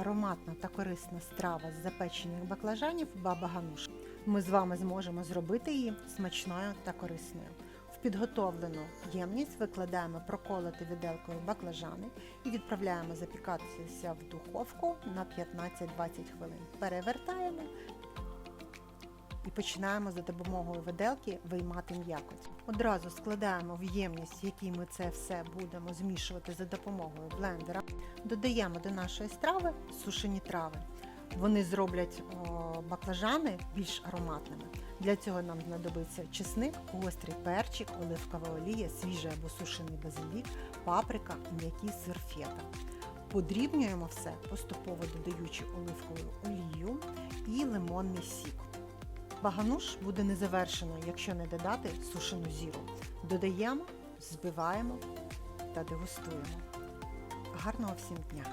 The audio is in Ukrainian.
ароматна та корисна страва з запечених баклажанів баба гануш. Ми з вами зможемо зробити її смачною та корисною. В підготовлену ємність викладаємо проколоти виделкою баклажани і відправляємо запікатися в духовку на 15-20 хвилин. Перевертаємо і починаємо за допомогою виделки виймати м'якоть. Одразу складаємо в ємність, в якій ми це все будемо змішувати за допомогою блендера. Додаємо до нашої страви сушені трави. Вони зроблять баклажани більш ароматними. Для цього нам знадобиться чесник, гострий перчик, оливкова олія, свіжий або сушений базилік, паприка, м'який сир фета. Подрібнюємо все, поступово додаючи оливкову олію і лимонний сік. Багануш буде незавершено, якщо не додати сушену зіру. Додаємо, збиваємо та дегустуємо. Гарного всім дня!